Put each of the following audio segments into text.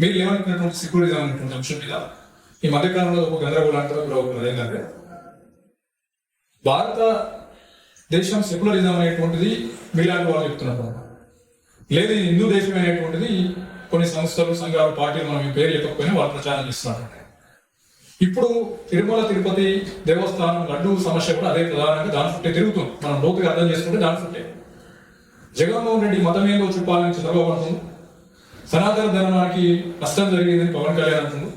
మీరు ఏమనుకున్నటువంటి సెక్యులరిజం అనేటువంటి అంశం మీద ఈ మధ్యకాలంలో ఒక గందరగోళానికి గురవుతున్నది ఏంటంటే భారత దేశం సెక్యులరిజం అనేటువంటిది మీలాంటి వాళ్ళు చెప్తున్నారు లేదు హిందూ దేశం అనేటువంటిది కొన్ని సంస్థలు సంఘాలు పార్టీలు మనం ఈ పేరు చెప్పకపోయినా వాళ్ళు ప్రచారం చేస్తున్నారు. ఇప్పుడు తిరుమల తిరుపతి దేవస్థానం లడ్డు సమస్య కూడా అదే ప్రధానంగా దాని చుట్టే తిరుగుతుంది. మనం లోతుగా అర్థం చేసుకుంటే దాని చుట్టే. జగన్మోహన్ రెడ్డి మతం ఏదో చూపాలని చంద్రబాబు అంటుంది సనాతన ధర్మానికి నష్టం జరిగిందని పవన్ కళ్యాణ్ అంటున్నాడు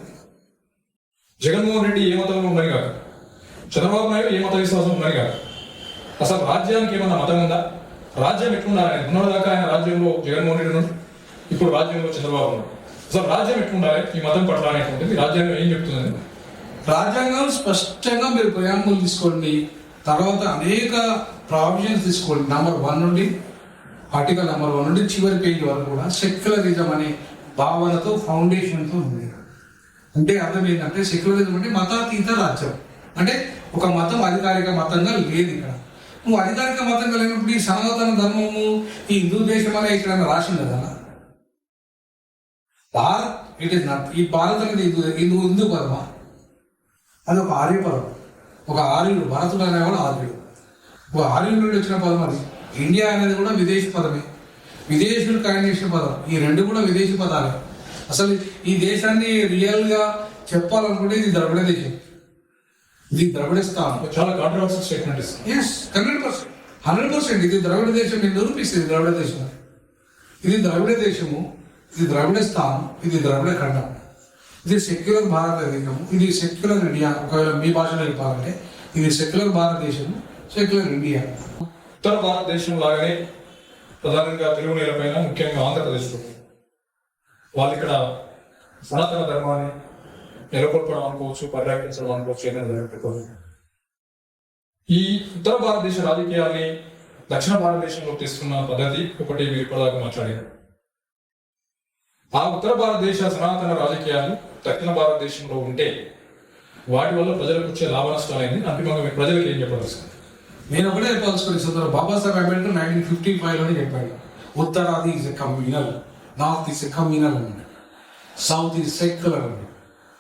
జగన్మోహన్ రెడ్డి ఏ మతంలో ఉన్నది కాదు. చంద్రబాబు నాయుడు ఏ మత విశ్వాసం ఉన్నది కాదు. అసలు రాజ్యానికి ఏమన్నా మతం ఉందా? రాజ్యం ఎట్లుండాలి? ఉన్నదాకా ఆయన రాజ్యంలో జగన్మోహన్ రెడ్డి ఉన్నాడు. ఇప్పుడు రాజ్యంలో చంద్రబాబు ఉన్నాడు. అసలు రాజ్యం ఎట్లుండాలి? ఈ మతం పట్ల అనేటువంటిది రాజ్యాంగం ఏం చెప్తుంది రాజ్యాంగం స్పష్టంగా మీరు ప్రయాణములు తీసుకోండి. తర్వాత అనేక ప్రావిజన్స్ తీసుకోండి. నంబర్ వన్ నుండి ఆర్టికల్ నెంబర్ వన్ నుండి చివరి పేజీ వరకు కూడా సెక్యులరిజం అనే భావనతో ఫౌండేషన్తో ఉంది. అంటే అర్థం ఏంటంటే సెక్యులరిజం అంటే మతాతీత రాజ్యం. అంటే ఒక మతం అధికారిక మతంగా లేదు ఇక్కడ. నువ్వు అధికారిక మతంగా లేనప్పుడు ఈ సనాతన ధర్మము ఈ హిందూ దేశం అనే ఇక్కడ రాసింది కదా భారత్ ఇట్ ఇస్ నాట్ ఈ భారత్ అనేది హిందూ హిందూ హిందూ పదమా? అది ఒక ఆర్య పదం. ఒక ఆర్యుడు భారతుడు అనేవాడు ఆర్యుడు. ఒక ఆర్యుడు నుండి వచ్చిన పదం అది. ఇండియా అనేది కూడా విదేశీ పదమే. విదేశీయులు కాయిన్ చేసిన పదం. ఈ రెండు కూడా విదేశీ పదాలే. అసలు ఈ దేశాన్ని రియల్గా చెప్పాలనుకుంటే ఇది ద్రవిడ దేశం. ఇది ద్రవిడస్థానం చాలా controversial statement yes hundred percent hundred percent. ఇది ద్రవిడ దేశం నేను నిరూపిస్తుంది ద్రవిడ దేశం. ఇది ద్రవిడ దేశము. ఇది ద్రవిడ స్థానం. ఇది ద్రవిడ ఖండం. ఇది సెక్యులర్ భారతదేశం ఇది సెక్యులర్ ఇండియా. ఒకవేళ మీ భాషలో చెప్పాలంటే ఇది సెక్యులర్ భారతదేశము సెక్యులర్ ఇండియా. ఉత్తర భారతదేశం లాగానే ప్రధానంగా తెలుగు నేలపైన ముఖ్యంగా ఆంధ్రప్రదేశ్లో వాళ్ళు ఇక్కడ సనాతన ధర్మాన్ని నెలకొల్పడం అనుకోవచ్చు పరిరక్షించడం అనుకోవచ్చు ఏదైనా జరుగుతుంది ఈ ఉత్తర భారతదేశ రాజకీయాల్ని దక్షిణ భారతదేశంలో తెస్తున్న పద్ధతి ఒకటి మీరు ఇప్పటిదాకా మాట్లాడారు. ఆ ఉత్తర భారతదేశ సనాతన రాజకీయాలు దక్షిణ భారతదేశంలో ఉంటే వాటి వల్ల ప్రజలకు వచ్చే లాభ నష్టాలైంది అంతిమంగా మీరు ప్రజలకు ఏం చెప్పదలుచుకుంది నేను ఒకటే చెప్పాల్సుకుని సోదరు బాబాసాహెబ్ అంబేద్కర్ నైన్టీన్ ఫిఫ్టీ ఫైవ్లోనే చెప్పాడు. ఉత్తరాది is a communal north is a communal అన్నాడు. సౌత్ ఇస్ సెక్యులర్ అన్నాడు.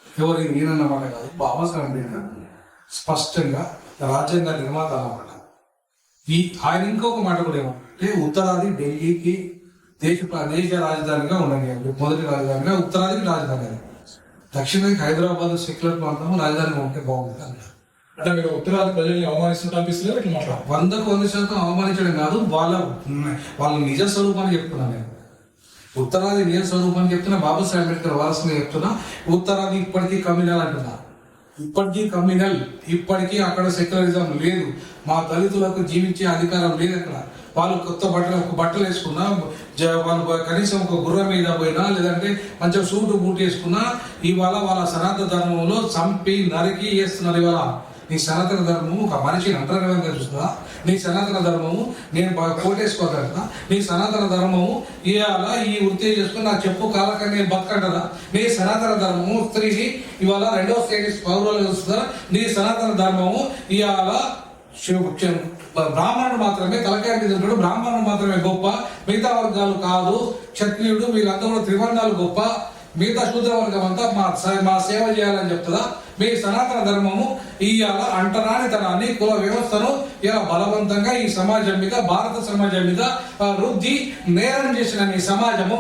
ఎవరికి ఇది నేనన్నమాట కాదు బాబాసాహెబ్ అంబేద్కర్ స్పష్టంగా రాజ్యాంగ నిర్మాత అన్నమాట ఈ ఆయన ఇంకొక మాట కూడా ఏమంటే ఉత్తరాది ఢిల్లీకి దేశ దేశ రాజధానిగా ఉండని మొదటి రాజధానిగా ఉత్తరాదికి రాజధాని దక్షిణానికి హైదరాబాద్ సెక్యులర్ ప్రాంతం రాజధానిగా ఉంటే బాగుంటుంది అన్నారు అంటే మీరు ఉత్తరాది ప్రజల్ని అవమానిస్తున్నట్టు అనిపిస్తుంది ఇట్లా మాట్లాడారు వందకు వంద శాతం అవమానించడం కాదు వాళ్ళ వాళ్ళ నిజ స్వరూపాన్ని చెప్తున్నా నేను. ఉత్తరాది నిజ స్వరూపాన్ని చెప్తున్నా బాబాసాహెబ్ అంబేద్కర్ వారసుని చెప్తున్నా ఉత్తరాది ఇప్పటికీ కమ్యూనల్ అంటున్నా. ఇప్పటికీ కమ్యూనల్ ఇప్పటికీ అక్కడ సెక్యులరిజం లేదు. మా దళితులకు జీవించే అధికారం లేదు అక్కడ. వాళ్ళు కొత్త బట్టలు ఒక బట్టలు వేసుకున్నా జ- వాళ్ళు కనీసం ఒక గుర్రం మీద పోయినా లేదంటే మంచిగా సూటు బూట్ వేసుకున్నా ఇవాళ వాళ్ళ సనాతన ధర్మంలో చంపి నరికి వేస్తున్నారు ఇవాళ. నీ సనాతన ధర్మము ఒక మనిషిని అంతరంగంగా చూస్తుందా నీ సనాతన ధర్మము నేను కోటేసుకోగలుగుతా నీ సనాతన ధర్మము ఇవాళ ఈ వృత్తి చేసుకుని నా చెప్పు కాలకని నేను బతకంటదా నీ సనాతన ధర్మము స్త్రీని ఇవాళ రెండవ స్టేటస్ పౌరులు చూస్తుందా నీ సనాతన ధర్మము ఇవాళ బ్రాహ్మణుడు మాత్రమే తలకాయ మీద బ్రాహ్మణుడు మాత్రమే గొప్ప. మిగతా వర్గాలు కాదు. క్షత్రియుడు వీళ్ళందరూ కూడా త్రివర్ణాలు గొప్ప. మిగతా శూద్ర వర్గం అంతా మా మా సేవ చేయాలని చెప్తుందా? మీ సనాతన ధర్మము ఇవాళ అంటరాని తనాన్ని కుల వ్యవస్థను ఇలా బలవంతంగా ఈ సమాజం మీద భారత సమాజం మీద రుద్ది నేరం చేసిన ఈ సమాజము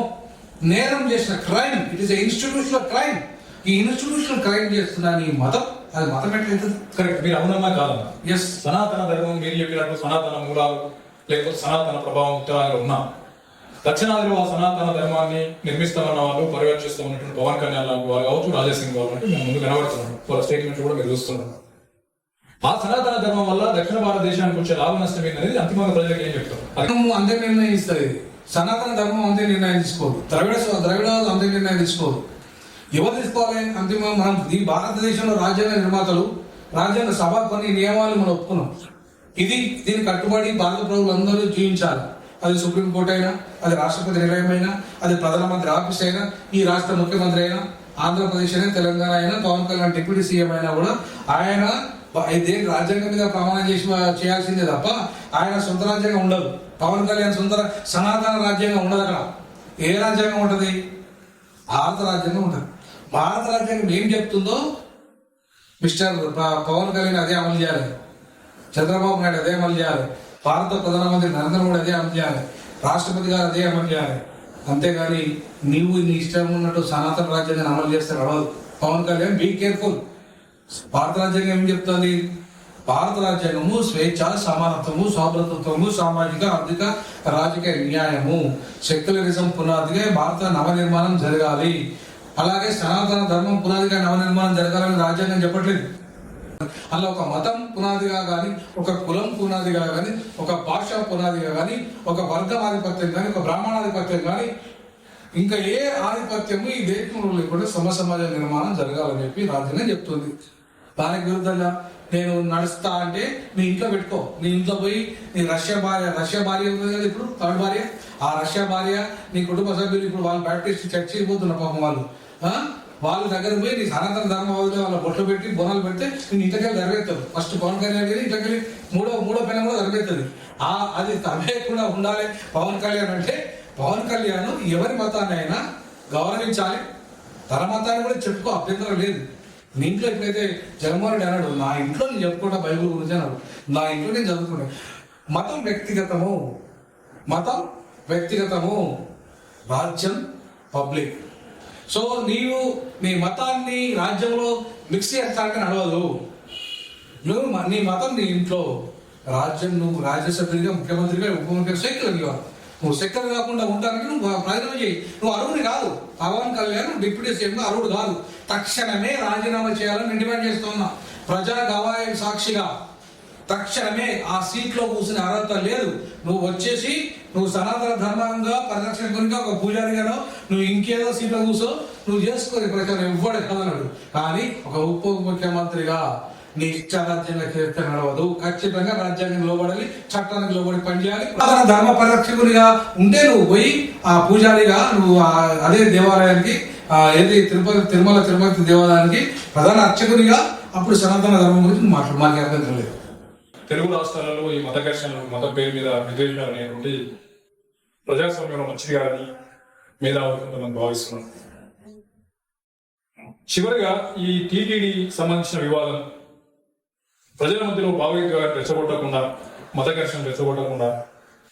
నేరం చేసిన crime it is institutional crime ఈ ఇన్స్టిట్యూషనల్ క్రైమ్ చేస్తున్న ఈ మతం అది మతం ఎట్లయితుంది కరెక్ట్ మీరు అవునమ్మా కాదమ్మా ఎస్ సనాతన ధర్మం మీరు చెప్పినట్టు సనాతన మూలాలు లేకపోతే సనాతన ప్రభావం ఉత్తరాదిలో ఉన్నా. దక్షిణాదిలో ఆ సనాతన ధర్మాన్ని నిర్మిస్తామన్న వాళ్ళు పర్యవేక్షిస్తామన్నటువంటి పవన్ కళ్యాణ్ లాంటి వారు కావచ్చు రాజేసింగ్ వాళ్ళు అంటే మేము ముందు కనబడుతున్నాం వాళ్ళ స్టేట్మెంట్ కూడా మీరు చూస్తున్నారు. ఆ సనాతన ధర్మం వల్ల దక్షిణ భారతదేశానికి వచ్చే లాభ నష్టం ఏంటనేది అంతిమంగా ప్రజలకు ఏం చెప్తాం ధర్మం అంతే నిర్ణయిస్తుంది సనాతన ధర్మం అంతే నిర్ణయం తీసుకోదు ద్రవిడ ద్రవిడ అంతే నిర్ణయం తీసుకోరు. ఎవరు తీసుకోవాలి? అంతిమంగా మనం ఈ భారతదేశంలో రాజ్యాంగ నిర్మాతలు రాజ్యాంగ సభ కొన్ని నియమాలు మనం ఒప్పుకున్నాం. ఇది దీనికి కట్టుబడి భారత ప్రభులందరూ జీవించాలి. అది సుప్రీంకోర్టు అయినా అది రాష్ట్రపతి నిలయమైనా అయినా అది ప్రధానమంత్రి ఆఫీస్ అయినా ఈ రాష్ట్ర ముఖ్యమంత్రి అయినా ఆంధ్రప్రదేశ్ అయినా తెలంగాణ అయినా పవన్ కళ్యాణ్ డిప్యూటీ సీఎం అయినా కూడా ఆయన ఇదే రాజ్యాంగం మీద ప్రమాణం చేసి చేయాల్సిందే తప్ప ఆయన సొంత రాజ్యాంగం ఉండదు. పవన్ కళ్యాణ్ సొంత సనాతన రాజ్యాంగం ఉండదు అక్కడ. ఏ రాజ్యాంగం ఉంటుంది? భారత రాజ్యాంగం ఉంటుంది. భారత రాజ్యాంగం ఏం చెప్తుందో మిస్టర్ పవన్ కళ్యాణ్ అదే అమలు చేయాలి. చంద్రబాబు నాయుడు అదే అమలు చేయాలి. భారత ప్రధానమంత్రి నరేంద్ర మోడీ అదే అమలు చేయాలి రాష్ట్రపతి గారు అదే అమలు చేయాలి అంతేగాని నీవు నీ ఇష్టం ఉన్నట్టు సనాతన రాజ్యాంగాన్ని అమలు చేస్తే నడవదు. పవన్ కళ్యాణ్ బీ కేర్ఫుల్ భారత రాజ్యాంగం ఏం చెప్తుంది? భారత రాజ్యాంగము స్వేచ్ఛ సమానత్వము స్వాభ్రతత్వము సామాజిక ఆర్థిక రాజకీయ న్యాయము. సెక్యులరిజం పునాదిగా భారత నవ నిర్మాణం జరగాలి. అలాగే సనాతన ధర్మం పునాదిగా నవ నిర్మాణం జరగాలని రాజ్యాంగం చెప్పట్లేదు. అలా ఒక మతం పునాదిగా కానీ ఒక కులం పునాదిగా కానీ ఒక భాష పునాదిగా కానీ ఒక వర్గం ఆధిపత్యం కానీ ఒక బ్రాహ్మణాధిపత్యం కానీ ఇంకా ఏ ఆధిపత్యము ఈ దేశంలో లేకుండా సమ సమాజ నిర్మాణం జరగాలని చెప్పి రాజ్యాంగం చెప్తుంది. దానికి విరుద్ధంగా నేను నడుస్తా అంటే నీ ఇంట్లో పెట్టుకో. నీ ఇంట్లో పోయి నీ రష్యా భార్య రష్యా భార్య ఉంది కదా ఇప్పుడు థర్డ్ భార్య? ఆ రష్యా భార్య నీ కుటుంబ సభ్యులు ఇప్పుడు వాళ్ళు ప్రాక్టీస్ చర్చి పోతున్న పాపం వాళ్ళు. వాళ్ళ దగ్గర పోయి నీ సనాతన ధర్మవాదులు వాళ్ళ బొట్లు పెట్టి బొనాలు పెడితే నేను ఇంతకెళ్ళి జరగెత్తారు ఫస్ట్ పవన్ కళ్యాణ్ గారి ఇంతకెళ్ళి మూడో మూడో పైన కూడా జరగెత్తది ఆ అది తమేయకుండా ఉండాలి పవన్ కళ్యాణ్ అంటే పవన్ కళ్యాణ్ ఎవరి మతాన్ని అయినా గౌరవించాలి. తన మతాన్ని కూడా చెప్పుకో అభ్యంతరం లేదు. నీ ఇంట్లో ఎప్పుడైతే జగన్మోహన్ అన్నాడు నా ఇంట్లో నేను చెప్పుకుంటా బైబిల్ గురించి అన్నాడు నా ఇంట్లో నేను చదువుకున్నాను మతం వ్యక్తిగతము. మతం వ్యక్తిగతము. రాజ్యం పబ్లిక్. సో నీవు నీ మతాన్ని రాజ్యంలో మిక్స్ చేస్తానికి నడవదు. నువ్వు నీ మతం నీ ఇంట్లో రాజ్యం నువ్వు రాజ్యసభ్యుడిగా ముఖ్యమంత్రిగా ఉప ముఖ్యమంత్రి సెక్యులర్గా నువ్వు సెక్యులర్ కాకుండా ఉండడానికి నువ్వు ప్రయత్నం చేయి. నువ్వు అరువుని కాదు. పవన్ కళ్యాణ్ డిప్యూటీ సీఎం అరువుడు కాదు. తక్షణమే రాజీనామా చేయాలని నేను డిమాండ్ చేస్తున్నా. ప్రజా గవాయ సాక్షిగా. తక్షణమే ఆ సీట్లో కూర్చునే అర్హత లేదు. నువ్వు వచ్చేసి నువ్వు సనాతన ధర్మంగా పరిరక్షకునిగా ఒక పూజారిగానో నువ్వు ఇంకేదో సీట్లో కూర్చో నువ్వు చేసుకోని ప్రచారం ఇవ్వడే కదన్నాడు కానీ ఒక ఉప ముఖ్యమంత్రిగా నీ ఇష్టారాజ్యంగా చేస్తే నడవదు. ఖచ్చితంగా రాజ్యాంగం లోబడాలి చట్టానికి లోబడి పనిచేయాలి సనాతన ధర్మ పరిరక్షకునిగా ఉంటే నువ్వు పోయి ఆ పూజారిగా నువ్వు అదే దేవాలయానికి ఏది తిరుపతి తిరుమల తిరుపతి దేవాలయానికి ప్రధాన అర్చకునిగా అప్పుడు సనాతన ధర్మం గురించి మాట్లాడు. మాకు అర్థం లేదు. తెలుగు రాష్ట్రాలలో ఈ మత ఘర్షణలు మత పేరు మీద విద్వేషాలు అనేటువంటి ప్రజాస్వామ్యంలో మంచిది కాదని మేధావులు మనం భావిస్తున్నాం చివరిగా ఈ టీటీడీ సంబంధించిన వివాదం. ప్రజల మధ్యలో భావిక రెచ్చగొట్టకుండా మత ఘర్షణ రెచ్చగొట్టకుండా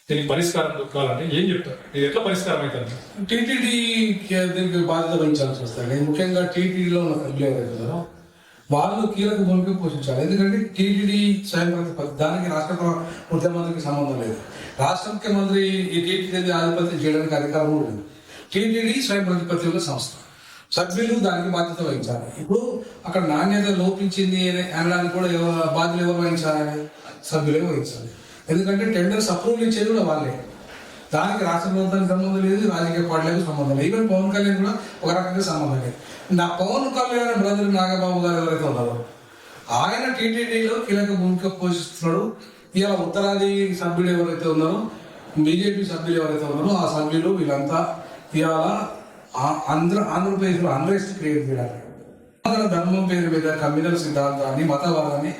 దీనికి పరిష్కారం దొరకాలంటే ఏం చెప్తారు? ఇది ఎట్లా పరిష్కారం అవుతుంది? టీటీడీ దీనికి బాధ్యత వహించాల్సి వస్తుంది. ముఖ్యంగా టీటీడీలో ఉన్న సభ్యులు ఎవరైతే వాళ్ళు కీలక భూమిక పోషించాలి. ఎందుకంటే టీటీడీ స్వయం ప్రతిపత్తి దానికి రాష్ట్ర ముఖ్యమంత్రికి సంబంధం లేదు. రాష్ట్ర ముఖ్యమంత్రి ఈ టీటీడీ ఆధిపత్యం చేయడానికి అధికారం కూడా లేదు. టీటీడీ స్వయం ప్రతిపత్తి ఉన్న సంస్థ. సభ్యులు దానికి బాధ్యత వహించాలి. ఇప్పుడు అక్కడ నాణ్యత లోపించింది అని అనడానికి కూడా బాధ్యత ఎవరు వహించాలి? సభ్యులే వహించాలి. ఎందుకంటే టెండర్స్ అప్రూవల్ ఇచ్చేది కూడా వాళ్ళే. దానికి రాష్ట్ర ప్రభుత్వానికి సంబంధం లేదు రాజకీయ పార్టీలకు సంబంధం లేదు. ఈవెన్ పవన్ కళ్యాణ్ కూడా ఒక రకంగా సంబంధం లేదు. నా పవన్ కళ్యాణ్ బ్రదర్ నాగబాబు గారు ఎవరైతే ఉన్నారో ఆయన టీటీడీలో కీలక భూమిక పోషిస్తున్నాడు. ఇలా ఉత్తరాది సభ్యులు ఎవరైతే ఉన్నారో బీజేపీ సభ్యులు ఎవరైతే ఉన్నారో ఆ సభ్యులు వీళ్ళంతా ఇవాళ ఆంధ్ర ఆంధ్రప్రదేశ్లో అన్రెస్ట్ క్రియేట్ చేయాలి ధర్మం పేరు మీద కమ్యూనల్ సిద్ధాంతాన్ని మతవాదాన్ని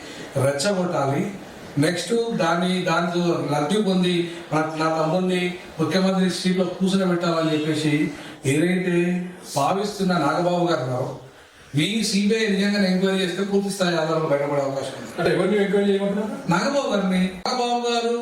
రెచ్చగొట్టాలి. నెక్స్ట్ దాన్ని దాంతో లబ్ధి పొంది నా- తమ్ముడిని ముఖ్యమంత్రి సీట్లో కూర్చొని పెట్టాలని చెప్పేసి ఏదైతే భావిస్తున్న నాగబాబు గారు ఉన్నారు ఈ సిబిఐ నిజంగా ఎంక్వైరీ చేస్తే పూర్తి స్థాయి ఆధారాలు బయటపడే అవకాశం ఉంది. అంటే ఎవరిని ఎంక్వైరీ చేయమంటున్నారు? నాగబాబు గారిని. నాగబాబు గారు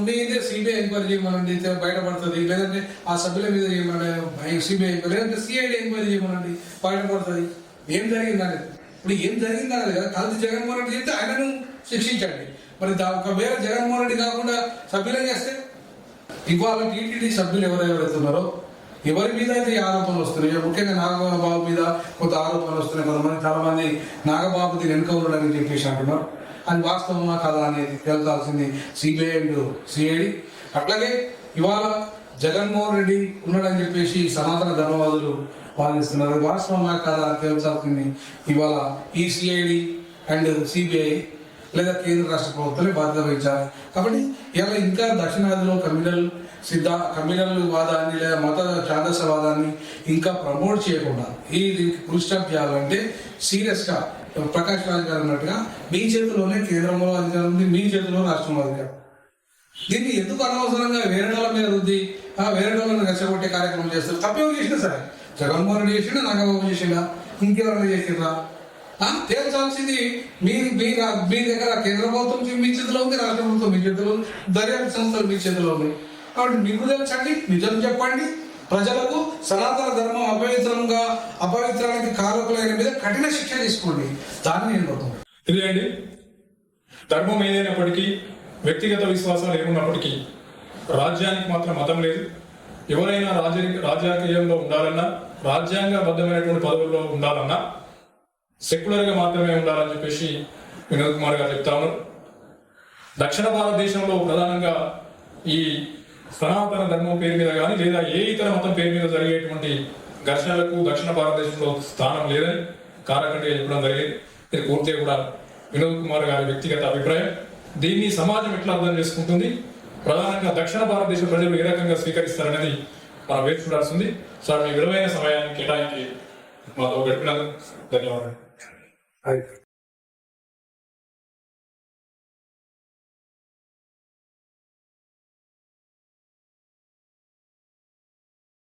మీదే సిబిఐ ఎంక్వైరీ చేయమనండి బయటపడుతుంది లేదంటే ఆ సభ్యుల మీద చేయమనండి సిబిఐ ఎంక్వైరీ లేదంటే సిఐడి ఎంక్వైరీ చేయమనండి బయటపడుతుంది. ఏం జరిగిందని ఇప్పుడు ఏం జరిగిందని కదా కలిసి జగన్మోహన్ రెడ్డి చెప్తే ఆయనను శిక్షించండి. మరి ఒకవేళ జగన్మోహన్ రెడ్డి కాకుండా సభ్యులం చేస్తే? ఇవాళ టీటీడీ సభ్యులు ఎవరెవరైతే ఉన్నారో ఎవరి మీద అయితే ఈ ఆరోపణలు వస్తున్నాయి? ముఖ్యంగా నాగబాబు మీద కొంత ఆరోపణలు వస్తున్నాయి. కొంతమంది చాలా మంది నాగబాబు వెనుక ఉండడని చెప్పేసి అంటున్నారు. అది వాస్తవమా కాదా అనేది తేల్చాల్సింది సిబిఐ అండ్ సిఐడి. అట్లాగే ఇవాళ జగన్మోహన్ రెడ్డి ఉన్నాడని చెప్పేసి సనాతన ధర్మవాదులు వాదిస్తున్నారు. వాస్తవమా కాదా అని తేల్చాల్సింది ఇవాళ ఈ సిఐడి అండ్ సిబిఐ లేదా కేంద్ర రాష్ట్ర ప్రభుత్వాలే బాధ్యత వహించాలి. కాబట్టి ఇలా ఇంకా దక్షిణాదిలో కమ్యూనల్ సిద్ధ కమ్యూనల్ వాదాన్ని లేదా మత ఛాందసవాదాన్ని ఇంకా ప్రమోట్ చేయకుండా ఈ దీనికి ఫుల్ స్టాప్ చేయాలంటే సీరియస్గా ప్రకాష్ రాజ్ గారు అన్నట్టుగా మీ చేతిలోనే కేంద్రంలో అధికారం ఉంది మీ చేతిలో రాష్ట్రంలో అధికారం. దీన్ని ఎందుకు అనవసరంగా వేరే వాళ్ళ మీద రుద్ది ఆ వేరే వాళ్ళని రెచ్చగొట్టే కార్యక్రమం చేస్తారు? తప్పేమో చేసినా సరే. జగన్మోహన్ రెడ్డి చేసిండా నాగబాబు చేసిండా ఇంకెవరైనా చేసిండ్రా? తేల్చాల్సింది మీ మీ రా- మీ దగ్గర కేంద్ర ప్రభుత్వం మీ చేతిలో ఉంది రాష్ట్ర ప్రభుత్వం మీ చేతిలో ఉంది దర్యాప్తు సంస్థలు మీ చేతిలో ఉన్నాయి. కాబట్టి మీకు తెలుసండి నిజం చెప్పండి. ప్రజలకు సనాతన ధర్మం అపవిత్రంగా అపవిత్రానికి కారకులైన మీద కఠిన శిక్ష తీసుకోండి. దాన్ని నేను కోరుతున్నాను ఇది అండి ధర్మం ఏదైనప్పటికీ వ్యక్తిగత విశ్వాసాలు ఏమున్నప్పటికీ రాజ్యానికి మాత్రం మతం లేదు. ఎవరైనా రాజ రాజకీయంలో ఉండాలన్నా రాజ్యాంగబద్ధమైనటువంటి పదవుల్లో ఉండాలన్నా సెక్యులర్గా మాత్రమే ఉండాలని చెప్పేసి వినోద్ కుమార్ గారు చెప్తా ఉన్నారు. దక్షిణ భారతదేశంలో ప్రధానంగా ఈ సనాతన ధర్మం పేరు మీద కానీ లేదా ఏ ఇతర మతం పేరు మీద జరిగేటువంటి ఘర్షణలకు దక్షిణ భారతదేశంలో స్థానం లేదని కారకండిగా చెప్పడం జరిగింది. ఇది పూర్తిగా కూడా వినోద్ కుమార్ గారి వ్యక్తిగత అభిప్రాయం. దీన్ని సమాజం ఎట్లా అర్థం చేసుకుంటుంది? ప్రధానంగా దక్షిణ భారతదేశ ప్రజలు ఏ రకంగా స్వీకరిస్తారనేది మనం వేచి చూడాల్సింది సార్ మీ విలువైన సమయాన్ని కేటాయించి మాతో గడిపినందుకు ధన్యవాదాలు. అయితే